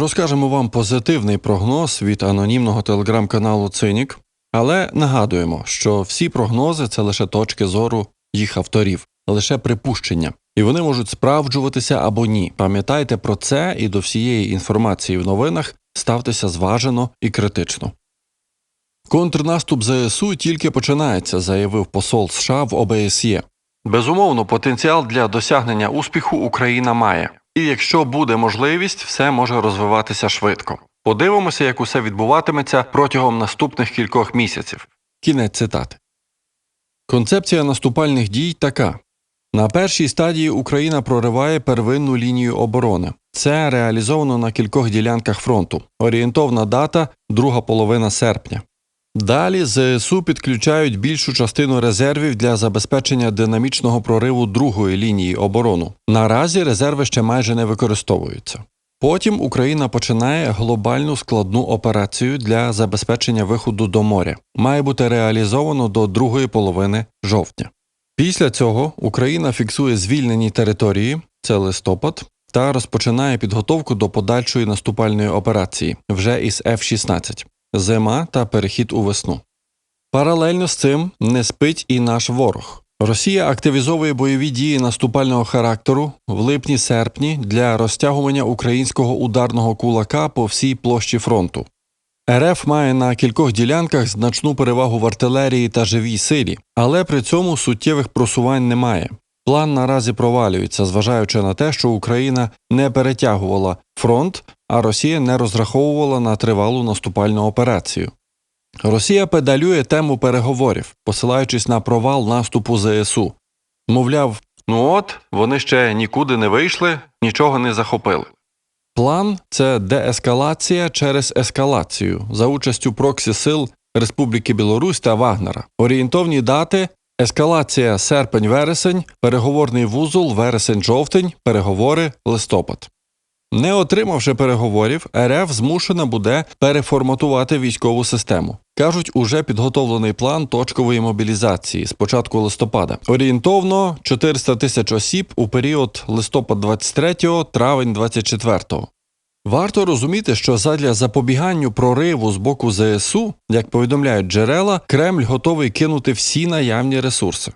Розкажемо вам позитивний прогноз від анонімного телеграм-каналу Цинік, але нагадуємо, що всі прогнози це лише точки зору їх авторів, лише припущення, і вони можуть справджуватися або ні. Пам'ятайте про це і до всієї інформації в новинах ставтеся зважено і критично. Контрнаступ ЗСУ тільки починається, заявив посол США в ОБСЄ. Безумовно, потенціал для досягнення успіху Україна має. І якщо буде можливість, все може розвиватися швидко. Подивимося, як усе відбуватиметься протягом наступних кількох місяців. Кінець цитати. Концепція наступальних дій така: на першій стадії Україна прориває первинну лінію оборони. Це реалізовано на кількох ділянках фронту. Орієнтовна дата друга половина серпня. Далі ЗСУ підключають більшу частину резервів для забезпечення динамічного прориву другої лінії оборону. Наразі резерви ще майже не використовуються. Потім Україна починає глобальну складну операцію для забезпечення виходу до моря. Має бути реалізовано до другої половини жовтня. Після цього Україна фіксує звільнені території, це листопад, та розпочинає підготовку до подальшої наступальної операції вже із F-16 зима та перехід у весну. Паралельно з цим не спить і наш ворог. Росія активізовує бойові дії наступального характеру в липні-серпні для розтягування українського ударного кулака по всій площі фронту. РФ має на кількох ділянках значну перевагу в артилерії та живій силі, але при цьому суттєвих просувань немає. План наразі провалюється, зважаючи на те, що Україна не перетягувала фронт, а Росія не розраховувала на тривалу наступальну операцію. Росія педалює тему переговорів, посилаючись на провал наступу ЗСУ. Мовляв, ну от вони ще нікуди не вийшли, нічого не захопили. План це деескалація через ескалацію за участю проксі сил Республіки Білорусь та Вагнера. Орієнтовні дати ескалація серпень-вересень, переговорний вузол вересень-жовтень, переговори листопад. Не отримавши переговорів, РФ змушена буде переформатувати військову систему. Кажуть, уже підготовлений план точкової мобілізації з початку листопада. Орієнтовно 400 тисяч осіб у період листопад 23 травень 24 Варто розуміти, що задля запобіганню прориву з боку ЗСУ, як повідомляють джерела, Кремль готовий кинути всі наявні ресурси.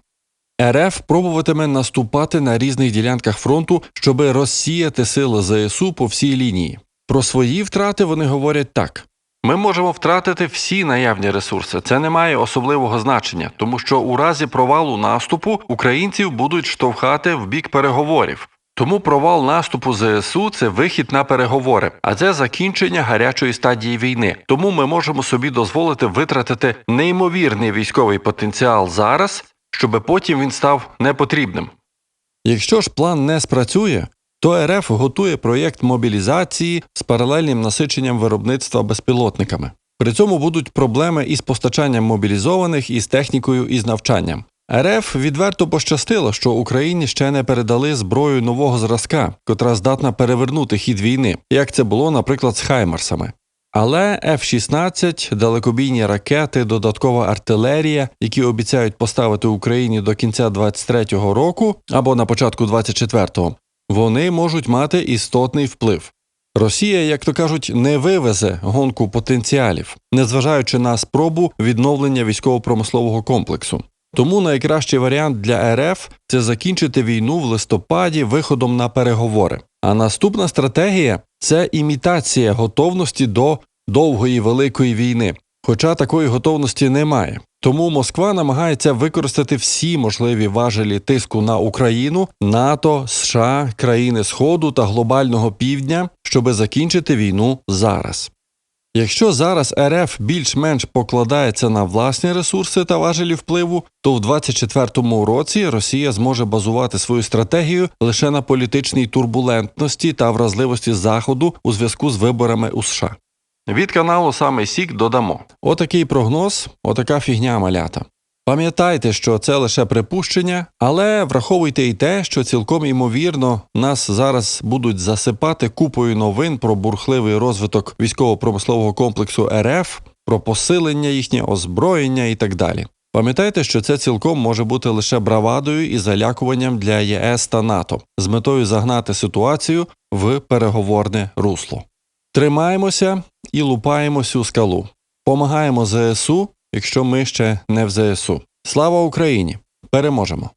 РФ пробуватиме наступати на різних ділянках фронту, щоб розсіяти сили ЗСУ по всій лінії. Про свої втрати вони говорять так: ми можемо втратити всі наявні ресурси. Це не має особливого значення, тому що у разі провалу наступу українців будуть штовхати в бік переговорів. Тому провал наступу ЗСУ це вихід на переговори, а це закінчення гарячої стадії війни. Тому ми можемо собі дозволити витратити неймовірний військовий потенціал зараз, щоб потім він став непотрібним. Якщо ж план не спрацює, то РФ готує проєкт мобілізації з паралельним насиченням виробництва безпілотниками. При цьому будуть проблеми із постачанням мобілізованих, із технікою і з навчанням. РФ відверто пощастило, що Україні ще не передали зброю нового зразка, котра здатна перевернути хід війни, як це було, наприклад, з Хаймарсами. Але F-16, далекобійні ракети, додаткова артилерія, які обіцяють поставити Україні до кінця 23-го року або на початку 24-го, вони можуть мати істотний вплив. Росія, як то кажуть, не вивезе гонку потенціалів, незважаючи на спробу відновлення військово-промислового комплексу. Тому найкращий варіант для РФ це закінчити війну в листопаді виходом на переговори. А наступна стратегія це імітація готовності до довгої великої війни. Хоча такої готовності немає. Тому Москва намагається використати всі можливі важелі тиску на Україну, НАТО, США, країни Сходу та глобального півдня, щоби закінчити війну зараз. Якщо зараз РФ більш-менш покладається на власні ресурси та важелі впливу, то в 2024 році Росія зможе базувати свою стратегію лише на політичній турбулентності та вразливості Заходу у зв'язку з виборами у США. Від каналу саме Сік додамо. Отакий прогноз, отака фігня малята. Пам'ятайте, що це лише припущення, але враховуйте і те, що цілком імовірно нас зараз будуть засипати купою новин про бурхливий розвиток військово-промислового комплексу РФ, про посилення їхнє озброєння і так далі. Пам'ятайте, що це цілком може бути лише бравадою і залякуванням для ЄС та НАТО з метою загнати ситуацію в переговорне русло. Тримаємося і лупаємось у скалу. Помагаємо ЗСУ, якщо ми ще не в ЗСУ. Слава Україні! Переможемо!